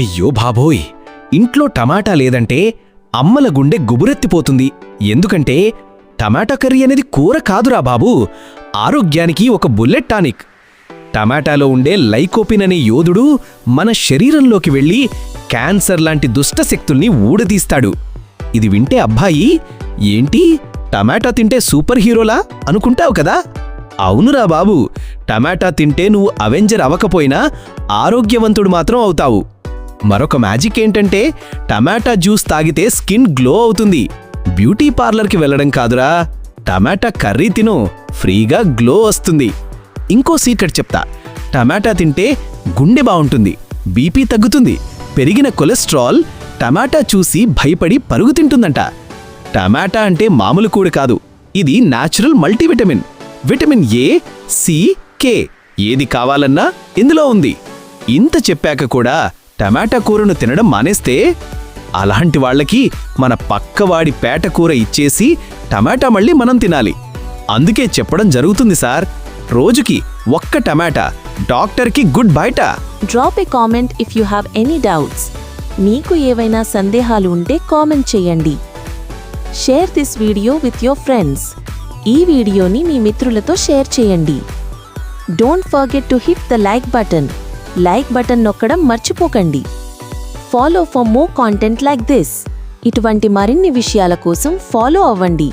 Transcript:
అయ్యో బాబోయ్! ఇంట్లో టమాటా లేదంటే అమ్మల గుండె గుబురెత్తిపోతుంది. ఎందుకంటే టమాటా కర్రీ అనేది కూర కాదురా బాబు! ఆరోగ్యానికి ఒక బుల్లెట్ టానిక్. టమాటాలో ఉండే లైకోపిన్ అనే యోధుడు మన శరీరంలోకి వెళ్ళి క్యాన్సర్ లాంటి దుష్ట శక్తుల్ని ఊడదీస్తాడు. ఇది వింటే అబ్బాయి ఏంటి? టమాటా తింటే సూపర్ హీరోలా? అనుకుంటావు కదా? అవునురా బాబు! టమాటా తింటే నువ్వు అవెంజర్ అవ్వకపోయినా ఆరోగ్యవంతుడు మాత్రం అవుతావు. మరొక మ్యాజిక్ ఏంటంటే టమాటా జ్యూస్ తాగితే స్కిన్ గ్లో అవుతుంది. బ్యూటీ పార్లర్కి వెళ్ళడం కాదురా. టమాటా కర్రీ తిను ఫ్రీగా గ్లో వస్తుంది. ఇంకో సీక్రెట్ చెప్తా. టమాటా తింటే గుండె బాగుంటుంది బీపీ తగ్గుతుంది పెరిగిన కొలెస్ట్రాల్ టమాటా చూసి భయపడి పరుగు తింటుందంట. టమాటా అంటే మామూలు కూడు కాదు ఇది natural multivitamin. Vitamin A C K. ఏది కావాలన్నా ఇందులో ఉంది. ఇంత చెప్పాక కూడా టమాటా కూరను తినడం మానేస్తే అలాంటి వాళ్ళకి మన పక్కవాడి పేట కూర ఇచ్చేసి టమాటా మళ్ళీ మనం తినాలి. అందుకే చెప్పడం జరుగుతుంది సార్. రోజుకి ఒక్క టమాటా డాక్టర్కి గుడ్ బయట. Drop a comment if you have any doubts మీకు ఏవైనా సందేహాలు ఉంటే కామెంట్ చేయండి. Share this video with your friends ఈ వీడియోని మీ మిత్రులతో షేర్ చేయండి. Don't forget to hit the like button like button నొక్కడం మర్చిపోకండి. Follow for more content like this ఇటువంటి మరిన్ని విషయాల కోసం ఫాలో అవ్వండి.